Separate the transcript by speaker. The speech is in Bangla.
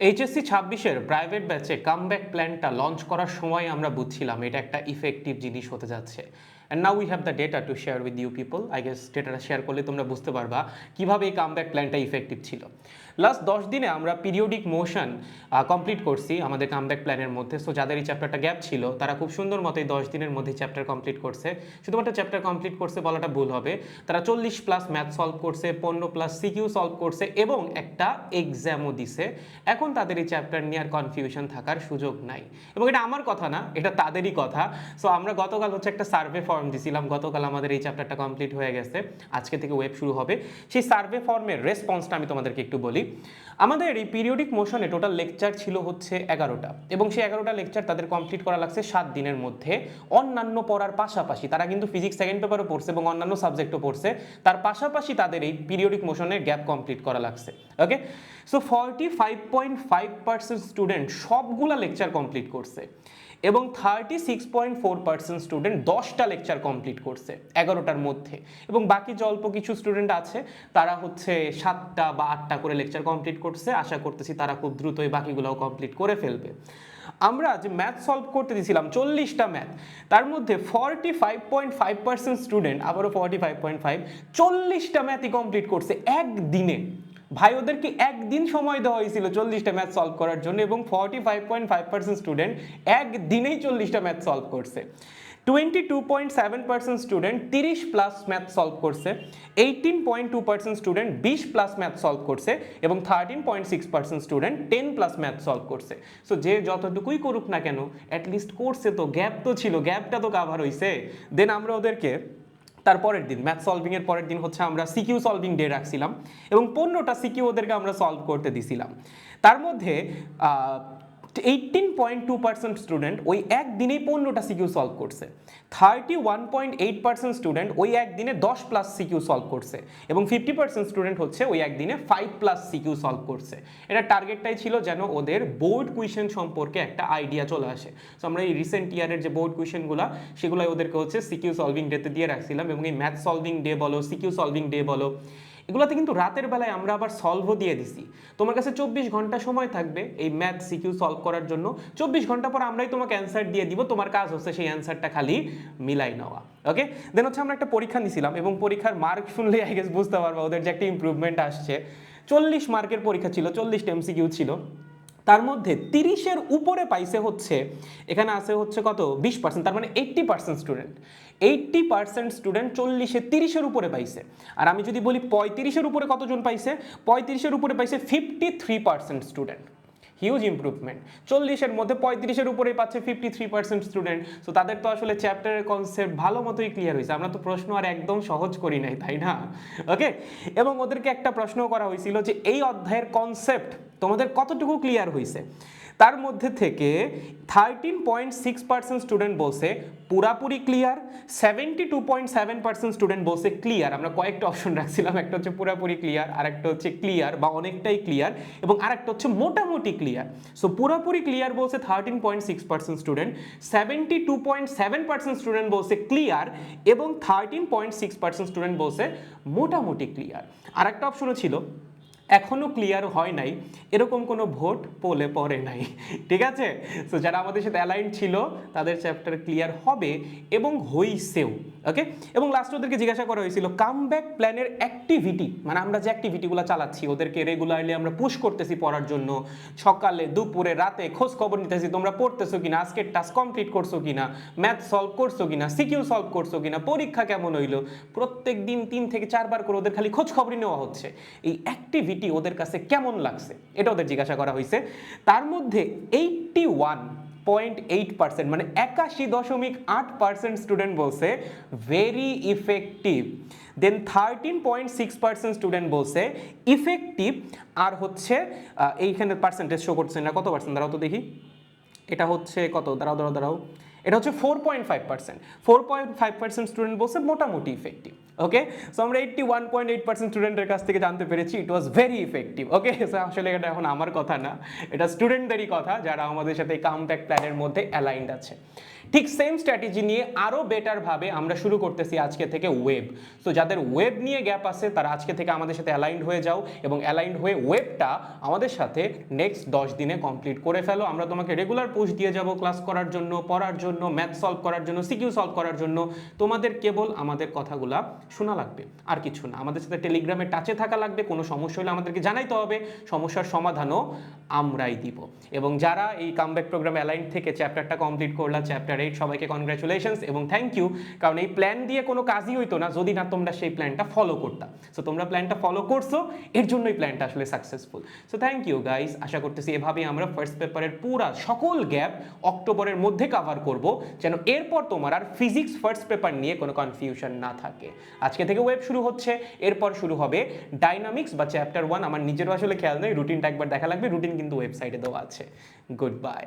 Speaker 1: এইচএসসি ছাব্বিশের প্রাইভেট ব্যাচে কামব্যাক প্ল্যানটা লঞ্চ করার সময় আমরা বুঝছিলাম এটা একটা ইফেক্টিভ জিনিস হতে যাচ্ছে। And now we have the data to share with you people I guess ডেটাটা share করলে তোমরা বুঝতে পারবা কীভাবে এই কামব্যাক প্ল্যানটা ইফেক্টিভ ছিল। লাস্ট দশ দিনে আমরা পিরিয়ডিক মোশন কমপ্লিট করছি আমাদের কামব্যাক প্ল্যানের মধ্যে। সো যাদের এই চ্যাপ্টারটা গ্যাপ ছিল, তারা খুব সুন্দর মতো এই দশ দিনের মধ্যে চ্যাপ্টার কমপ্লিট করছে। শুধুমাত্র চ্যাপ্টার কমপ্লিট করছে বলাটা ভুল হবে। তারা চল্লিশ প্লাস ম্যাথ সলভ করছে, পনেরো প্লাস সিকিউ সলভ করছে এবং একটা এক্সামও দিছে। এখন তাদের এই চ্যাপ্টার নিয়ে আর কনফিউশন থাকার সুযোগ নাই। এবং এটা আমার কথা না, এটা তাদেরই কথা। সো আমরা গতকাল হচ্ছে একটা সার্ভে ফর্ম দিছিলাম গতকাল আমাদের এই চ্যাপ্টারটা কমপ্লিট হয়ে গেছে। আজকে থেকে ওয়েব শুরু হবে। সেই সার্ভে ফর্মের রেসপন্সটা আমি তোমাদেরকে একটু বলি। আমাদের এই পিরিয়ডিক মোশনে টোটাল লেকচার ছিল হচ্ছে এগারোটা এবং সেই এগারোটা লেকচার তাদের কমপ্লিট করা লাগছে সাত দিনের মধ্যে। অন্যান্য পড়ার পাশাপাশি, তারা কিন্তু ফিজিক্স সেকেন্ড পেপারও পড়ছে এবং অন্যান্য সাবজেক্টও পড়ছে, তার পাশাপাশি তাদের এই পিরিয়ডিক মোশনের গ্যাপ কমপ্লিট করা লাগছে। Okay so forty five point five percent student সবগুলা লেকচার কমপ্লিট করছে। এবং thirty six point four percent student দশটা লেকচার কমপ্লিট করছে এগারোটার মধ্যে। এবং বাকি যে অল্প কিছু স্টুডেন্ট আছে, তারা হচ্ছে সাতটা বা আটটা করে লেকচার কমপ্লিট করছে। আশা করতেছি তারা খুব দ্রুতই বাকিগুলোও কমপ্লিট করে ফেলবে। আমরা যে ম্যাথ সলভ করতে দিয়েছিলাম, চল্লিশটা ম্যাথ তার মধ্যে forty five point five percent student আবারও ফর্টি ফাইভ পয়েন্ট ফাইভ চল্লিশটা ম্যাথই কমপ্লিট করছে একদিনে। ভাই, ওদেরকে একদিন সময় দেওয়া হয়েছিল চল্লিশটা ম্যাথ সলভ করার জন্য এবং forty five point five percent student একদিনেই চল্লিশটা ম্যাথ সলভ করছে। Twenty two point seven percent student তিরিশ প্লাস ম্যাথ সলভ করছে eighteen point two percent student বিশ প্লাস ম্যাথ সলভ করছে এবং thirteen point six percent student ten plus math solve করছে। সো যে যতটুকুই করুক না কেন অ্যাটলিস্ট করছে তো গ্যাপ তো ছিল গ্যাপটা তো কাভার হয়েছে দেন আমরা ওদেরকে তার পরের দিন ম্যাথ সলভিং এর পরের দিন হচ্ছে আমরা সিকিউ সলভিং ডে রাখছিলাম এবং পনেরোটা সিকিউ ওদেরকে আমরা সলভ করতে দিছিলাম। তার মধ্যে eighteen point two percent student ওই একদিনেই পনেরোটা সিকিউ সলভ করছে। Thirty one point eight percent student ওই একদিনে দশ প্লাস সিকিউ সলভ করছে এবং ফিফটি পার্সেন্ট স্টুডেন্ট হচ্ছে ওই একদিনে ফাইভ প্লাস সিকিউ সলভ করছে। এটা টার্গেটটাই ছিল যেন ওদের বোর্ড কুইশন সম্পর্কে একটা আইডিয়া চলে আসে। সো আমরা এই রিসেন্ট ইয়ারের যে বোর্ড কুইশনগুলো সেগুলো ওদেরকে হচ্ছে সিকিউ সলভিং ডেতে দিয়ে রাখছিলাম এবং এই ম্যাথ সলভিং ডে বলো সিকিউ সলভিং ডে বলো এগুলোতে কিন্তু রাতের বেলায় আমরা আবার সলভও দিয়ে দিছি। তোমার কাছে চব্বিশ ঘণ্টা সময় থাকবে এই ম্যাথ সিকিউ সলভ করার জন্য। চব্বিশ ঘণ্টা পর আমরাই তোমাকে অ্যান্সার দিয়ে দিব, তোমার কাজ হচ্ছে সেই অ্যান্সারটা খালি মিলাই নেওয়া। ওকে দেন হচ্ছে আমরা একটা পরীক্ষা নিছিলাম এবং পরীক্ষার মার্ক শুনলে আই গেস বুঝতে পারবা, ওদের যে একটা ইম্প্রুভমেন্ট আসছে। চল্লিশ মার্কের পরীক্ষা ছিল, চল্লিশটা এমসিকিউ ছিল। তার মধ্যে তিরিশের উপরে পাইছে হচ্ছে, এখানে আছে হচ্ছে কত? বিশ পার্সেন্ট তার মানে eighty percent student eighty percent student চল্লিশে তিরিশের উপরে পাইছে। আর আমি যদি বলি পঁয়ত্রিশের উপরে কতজন পাইছে? পঁয়ত্রিশের উপরে পাইছে fifty three percent student huge improvement চল্লিশের মধ্যে পঁয়ত্রিশের উপরেই পাচ্ছে fifty three percent student so তাদের তো আসলে চ্যাপ্টারের কনসেপ্ট ভালো মতোই ক্লিয়ার হয়েছে। আমরা তো প্রশ্ন আর একদম সহজ করি নাই, তাই না? ওকে এবং ওদেরকে একটা প্রশ্ন করা হয়েছিল যে এই অধ্যায়ের কনসেপ্ট তোমাদের কতটুকু ক্লিয়ার হয়েছে তার মধ্যে থেকে thirteen point six percent student বলছে পুরাপুরি clear seventy two point seven percent student বলছে ক্লিয়ার আমরা কয়েকটা অপশন রাখছিলাম, একটা হচ্ছে পুরাপুরি ক্লিয়ার আর একটা হচ্ছে ক্লিয়ার বা অনেকটাই ক্লিয়ার এবং আরেকটা হচ্ছে মোটামুটি ক্লিয়ার সো পুরাপুরি ক্লিয়ার বলছে thirteen point six percent student seventy two point seven percent student বলছে ক্লিয়ার এবং thirteen point six percent student বলছে মোটামুটি ক্লিয়ার আর একটা অপশনও ছিল এখনও ক্লিয়ার হয় নাই। এরকম কোনো ভোট পোলে পড়ে নাই। ঠিক আছে? সো যারা আমাদের সাথে অ্যালাইন ছিল, তাদের চ্যাপ্টার ক্লিয়ার হবে এবং হইছেও ওকে এবং লাস্ট ওদেরকে জিজ্ঞাসা করা হয়েছিল কামব্যাক প্ল্যানের অ্যাক্টিভিটি মানে আমরা যে অ্যাক্টিভিটিগুলো চালাচ্ছি, ওদেরকে রেগুলারলি আমরা পুশ করতেছি পড়ার জন্য। সকালে, দুপুরে, রাতে খোঁজ খবর নিতেছি, তোমরা পড়তেছো কিনা, আজকের টাস্ক কমপ্লিট করছ কিনা ম্যাথ সলভ করছ কিনা সিকিউ সলভ করছ কিনা, পরীক্ষা কেমন হইল? প্রত্যেক দিন তিন থেকে চারবার করে ওদের খালি খোঁজ খবরই নেওয়া হচ্ছে। এই অ্যাক্টিভিটি ওদের কাছে কেমন লাগছে? এটা ওদের জিজ্ঞাসা করা হয়েছে। তার মধ্যে eighty one point eight percent মানে একাশি দশমিক আট পার্সেন্ট স্টুডেন্ট বলছে very effective then thirteen point six percent student বলছে ইফেক্টিভ আর হচ্ছে এইখানে পার্সেন্টেজ শো করছে না, কত পার্সেন্ট দাঁড়াও তো দেখি। এটা হচ্ছে কত? দাঁড়াও দাঁড়াও দাঁড়াও। এটা হচ্ছে four point five percent four point five percent student বলছে মোটামুটি ইফেক্টিভ ওকে সো আমরা eighty one point eight percent স্টুডেন্টের কাছ থেকে জানতে পেরেছি it was very effective okay so আসলে এটা এখন আমার কথা না, এটা স্টুডেন্টদেরই কথা যারা আমাদের সাথে এই কামব্যাক প্ল্যানের মধ্যে অ্যালাইন্ড আছে। ঠিক সেম স্ট্র্যাটেজি নিয়ে আরও বেটারভাবে আমরা শুরু করতেছি আজকে থেকে ওয়েব সো যাদের ওয়েব নিয়ে গ্যাপ আছে, তারা আজকে থেকে আমাদের সাথে অ্যালাইন্ড হয়ে যাও এবং অ্যালাইন্ড হয়ে ওয়েবটা আমাদের সাথে নেক্সট দশ দিনে কমপ্লিট করে ফেলো। আমরা তোমাকে রেগুলার পোস্ট দিয়ে যাব ক্লাস করার জন্য, পড়ার জন্য ম্যাথ সলভ করার জন্য সিকিউ সলভ করার জন্য। তোমাদের কেবল আমাদের কথাগুলা শোনা লাগবে। আর কিছু না। আমাদের সাথে টেলিগ্রামে টাচে থাকা লাগবে। কোনো সমস্যা হলে আমাদেরকে জানাইতে হবে। সমস্যার সমাধানও আমরাই দিব। এবং যারা এই কামব্যাক প্রোগ্রাম অ্যালাইন থেকে চ্যাপ্টারটা কমপ্লিট করলা চ্যাপ্টার এইট সবাইকে কনগ্রাচুলেশনস এবং থ্যাংক ইউ কারণ এই প্ল্যান দিয়ে কোনো কাজই হইতো না যদি না তোমরা সেই প্ল্যানটা ফলো করতা। সো তোমরা প্ল্যানটা ফলো করছ। এর জন্যই প্ল্যানটা আসলে successful so thank you guys আশা করতেছি এভাবেই আমরা ফার্স্ট পেপারের পুরা সকল গ্যাপ অক্টোবরের মধ্যে কভার করব। যেন এরপর তোমার আর ফিজিক্স ফার্স্ট পেপার নিয়ে কোনো কনফিউশন না থাকে। আজকে থেকে ওয়েব শুরু হচ্ছে। এরপর শুরু হবে ডাইনামিক্স বা চ্যাপ্টার ওয়ান আমার নিজেরও আসলে খেয়াল নেই রুটিনটা একবার দেখা লাগবে। রুটিন কিন্তু ওয়েবসাইটে দেওয়া আছে। Good bye